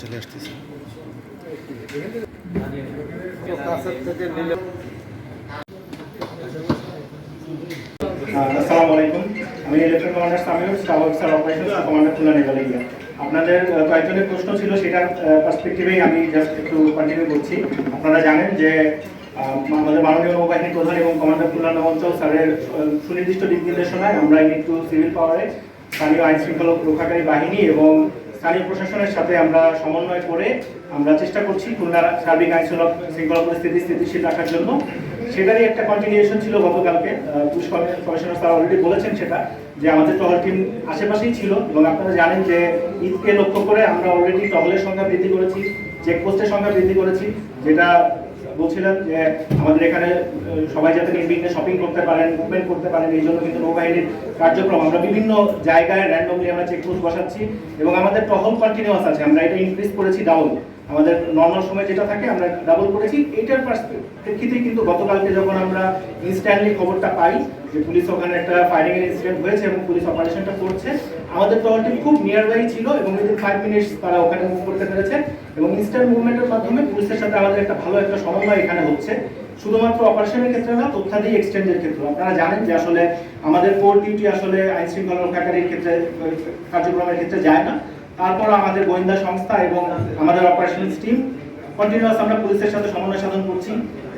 চলে আসতেছে আপনাদের কয়েকজনের প্রশ্ন ছিল, সেটার পার্সপেক্টিভে আমি জাস্ট একটু কন্টিনিউ করছি। আপনারা জানেন যে আমাদের মাননীয় নৌবাহিনী প্রধান এবং কমান্ডার কল্যাণ অঞ্চল স্যারের সুনির্দিষ্ট দিক নির্দেশনায় আমরা কিন্তু সিভিল পাওয়ারে স্থানীয় আইন শৃঙ্খলা রক্ষাকারী বাহিনী এবং স্থানীয় প্রশাসনের সাথে আমরা সমন্বয় করে আমরা চেষ্টা করছি খুলনার সার্বিক আইন শৃঙ্খলা পরিস্থিতি স্থিতিশীল রাখার জন্য। সেটারই একটা কন্টিনিউশন ছিল গতকালকে। পুলিশ কমিশনার স্যার অলরেডি বলেছেন সেটা, যে আমাদের টহল টিম আশেপাশেই ছিল এবং আপনারা জানেন যে ঈদকে লক্ষ্য করে আমরা অলরেডি টহলের সংখ্যা বৃদ্ধি করেছি চেকপোস্টের সংখ্যা বৃদ্ধি করেছি, যেটা বলছিলাম যে আমাদের এখানে সবাই যাতে নির্বিঘ্নে শপিং করতে পারেন মুভমেন্ট করতে পারেন, এই জন্য কিন্তু নৌবাহিনীর কার্যক্রম। আমরা বিভিন্ন জায়গায় র্যান্ডমলি আমরা চেকপোস্ট বসাচ্ছি এবং আমাদের টহল কন্টিনিউয়াস আছে। আমরা এটা ইনক্রিজ করেছি ডাবল আমাদের নর্মাল সময় যেটা থাকে, আমরা ডাবল করেছি। এটার প্রেক্ষিতে কিন্তু গতকালকে যখন আমরা ইনস্ট্যান্টলি খবরটা পাই যে পুলিশ ওখানে একটা ফায়ারিং এর ইনসিডেন্ট হয়েছে এবং পুলিশ অপারেশনটা করছে, আমাদের টিম খুব নিয়ার বাই ছিল এবং উইদিন ফাইভ মিনিটস তারা ওখানে মুভ করতে পেরেছে। এবং ইনস্ট্যান্ট মুভমেন্টের মাধ্যমে পুলিশের সাথে আমাদের একটা ভালো একটা সমন্বয় এখানে হচ্ছে। শুধুমাত্র অপারেশনের ক্ষেত্রে না, তথ্যাদি এক্সচেঞ্জের ক্ষেত্রে। আপনারা জানেন যে আসলে আমাদের কোর ডিউটি আসলে আইন শৃঙ্খলা রক্ষাকারীর ক্ষেত্রে, কার্যক্রমের ক্ষেত্রে যায় না। তারপর আমাদের গোয়েন্দা সংস্থা এবং আমাদের অপারেশনাল টিম কন্টিনিউয়াস আমরা পুলিশের সাথে সমন্বয় সাধন করছি,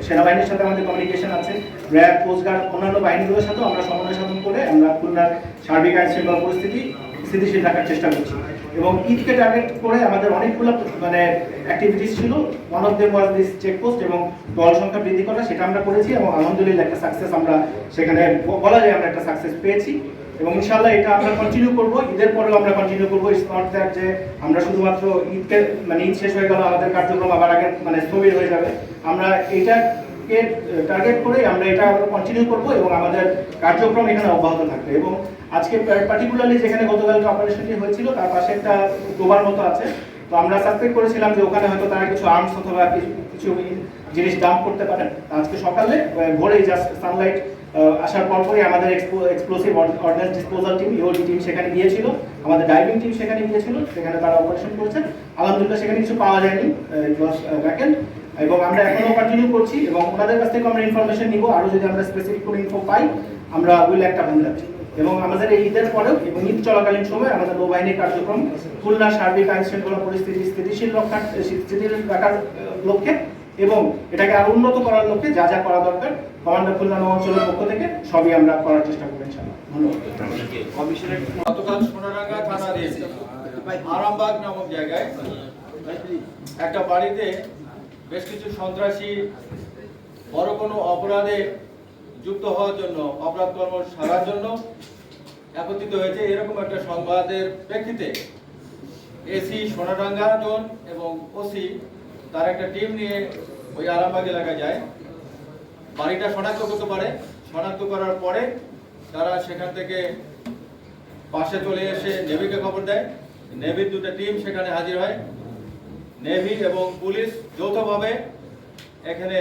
সেনাবাহিনীর সাথে আমাদের কমিউনিকেশন আছে, র্যাব কোস্টগার্ড অন্যান্য বাহিনীগুলোর সাথেও আমরা সমন্বয় সাধন করে আমরা খুলনার সার্বিক আইন শৃঙ্খলা পরিস্থিতি স্থিতিশীল রাখার চেষ্টা করছি। এবং ঈদকে টার্গেট করে আমাদের অনেকগুলো মানে অ্যাক্টিভিটিস ছিল। One of them was this checkpost এবং দল সংখ্যা বৃদ্ধি করা, সেটা আমরা করেছি এবং আলহামদুলিল্লাহ একটা সাকসেস আমরা সেখানে, বলা যায় আমরা একটা সাকসেস পেয়েছি। এবং ইনশাআল্লাহ এটা আমরা কন্টিনিউ করব। ঈদের পরেও আমরা কন্টিনিউ করব। ইটস নট দ্যাট যে আমরা শুধুমাত্র ঈদকে মানে ঈদ শেষ হয়ে গেল, আমাদের কার্যক্রম আবার আগে মানে স্থবির হয়ে যাবে। আমরা এইটাকে টার্গেট করে আমরা এটা কন্টিনিউ করব এবং আমাদের কার্যক্রম এখানে অব্যাহত থাকবে। এবং আজকে পার্টিকুলারলি যেখানে গতকালকে অপারেশনটি হয়েছিল, তার পাশে একটা ডোবার মতো আছে। তো আমরা সাসপেক্ট করেছিলাম যে ওখানে হয়তো তারা কিছু আর্মস অথবা কিছু জিনিস ডাম্প করতে পারেন। আজকে সকালে ভোরেই জাস্ট সানলাইট আসার পরপরই আমাদের explosive ordnance disposal team EOD team সেখানে গিয়েছিল। আমাদের ডাইভিং টিম সেখানে গিয়েছিল, সেখানে তারা অপারেশন করেছে আলহামদুলিল্লাহ, সেখানে কিছু পাওয়া যায়নি ভ্যাকেন্ট এবং আমরা এখনও কন্টিনিউ করছি এবং ওনাদের কাছ থেকে আমরা ইনফরমেশন নিব। আরও যদি আমরা স্পেসিফিক কোনো ইনফো পাই, আমরা উইল একটা ভূমিকা এবং আমাদের এই ঈদের পরেও এবং ঈদ চলাকালীন সময় আমাদের নৌবাহিনীর কার্যক্রম খুলনা সার্বিক আইন শৃঙ্খলা পরিস্থিতি স্থিতিশীল রক্ষার, স্থিতিশীল রাখার লক্ষ্যে এবং এটাকে আরও উন্নত করার লক্ষ্যে যা যা করা দরকার, কমান্ডার খুলনা অঞ্চলের পক্ষ থেকে সবই আমরা করার চেষ্টা করব, ইনশাআল্লাহ। ধন্যবাদ। আরামবাগ নামক জায়গায় একটা বাড়িতে বেশ কিছু সন্ত্রাসী বড় কোনো অপরাধে যুক্ত হওয়ার জন্য, অপরাধ কর্ম সারার জন্য একত্রিত হয়েছে। এরকম একটা সংবাদের প্রেক্ষিতে এসি সোনাডাঙ্গা জোন এবং ওসি তার একটা টিম নিয়ে ওই আরামবাগ এলাকায় যায়। বাড়িটা শনাক্ত করতে পারে। শনাক্ত করার পরে তারা সেখান থেকে পাশে চলে এসে নেভিকে খবর দেয়। নেভির দুটো টিম সেখানে হাজির হয়। নেভি এবং পুলিশ যৌথভাবে এখানে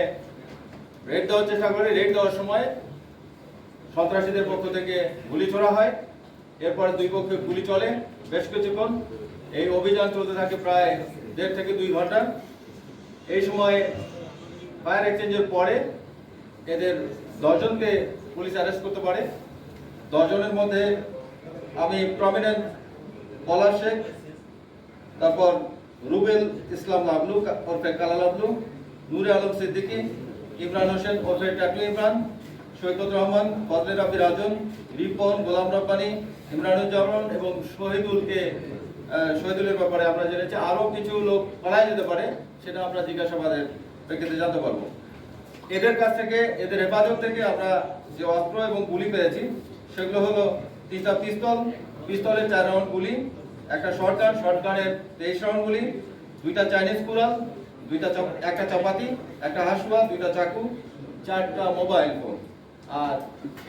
রেড দেওয়ার চেষ্টা করে। রেড দেওয়ার সময় সন্ত্রাসীদের পক্ষ থেকে গুলি ছোড়া হয়। এরপরে দুই পক্ষে গুলি চলে বেশ কিছুক্ষণ। এই অভিযান চলতে থাকে প্রায় দেড় থেকে দুই ঘণ্টা। এই সময় ফায়ার এক্সচেঞ্জের পরে এদের দশজনকে পুলিশ অ্যারেস্ট করতে পারে। দশজনের মধ্যে আমি প্রমিনেন্ট পলাশ শেখ, তারপর রুবেল ইসলাম লাবলু, ওরফে কালা লাবলু, নূরে আলম সিদ্দিকী, ইমরান হোসেন, ওরফে টাকলু ইমরান, সৈকত রহমান, ফজলে রাবি রাজন, রিপন, গোলাম রব্বানি, ইমরানুজ্জামান এবং শহীদুলকে শহীদুলের ব্যাপারে আমরা জেনেছি। আরও কিছু লোক পালায় যেতে পারে, সেটা আমরা জিজ্ঞাসাবাদের প্রেক্ষিতে জানতে পারব। এদের কাছ থেকে, এদের হেফাজত থেকে আমরা যে অস্ত্র এবং গুলি পেয়েছি, সেগুলো হলো তিনটা পিস্তল, পিস্তলের চার রাউন্ড গুলি, একটা শর্টগান শর্টগানের তেইশ রাউন্ড গুলি, দুইটা চাইনিজ কুড়াল, দুইটা একটা চাপাতি, একটা হাসুয়া, দুইটা চাকু, চারটা মোবাইল ফোন। আর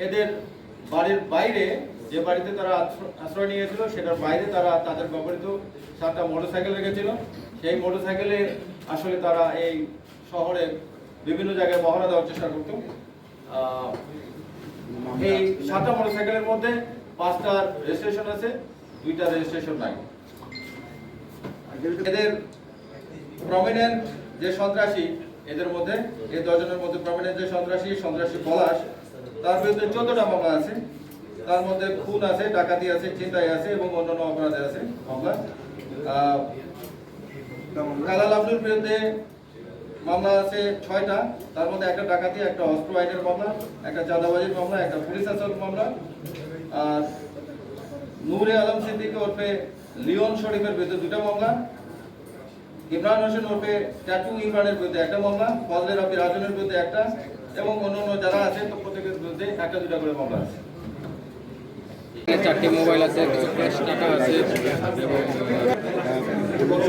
এদের বাড়ির বাইরে যে বাড়িতে তারা আশ্র- আশ্রয় নিয়েছিল, সেটার বাইরে তারা তাদের ব্যবহৃত সাতটা মোটর মোটরসাইকেল রেখেছিল। সেই মোটরসাইকেলে আসলে তারা এই শহরে বিভিন্ন জায়গায় মহড়া দেওয়ার চেষ্টা করতো এই সাতটা মোটরসাইকেলের মধ্যে পাঁচটার রেজিস্ট্রেশন আছে, দুইটা রেজিস্ট্রেশন নাই। এদের প্রমিনেন্ট যে সন্ত্রাসী, এদের মধ্যে এই দশজনের মধ্যে প্রমিনেন্ট যে সন্ত্রাসী সন্ত্রাসী পলাশ, তার বিরুদ্ধে চোদ্দটা মামলা আছে। তার মধ্যে খুন আছে, ডাকাতি আছে চিন্তাই আছে এবং অন্যান্য অপরাধে আছে মামলা। কালাল আব্দুল বিরুদ্ধে মামলা আছে ছয়টা, তার মধ্যে একটা ডাকাতি, একটা অস্ত্র আইনের মামলা, একটা চাঁদাবাজির মামলা, একটা পুলিশ আসল মামলা। আর নূরে আলম সিদ্দিক ওরফে লিওন শরীফের বিরুদ্ধে দুটো মামলা, ইমরান হোসেন ওরফে ট্যাটু ইমরানের বিরুদ্ধে একটা মামলা, ফজলে রাবি রাজনের বিরুদ্ধে একটা, এবং অন্যান্য যারা আছে, তো প্রত্যেকের বিরুদ্ধে একটা দুটা করে মামলা আছে। চারটি মোবাইল আছে, কিছু ক্যাশ টাকা আছে। এবং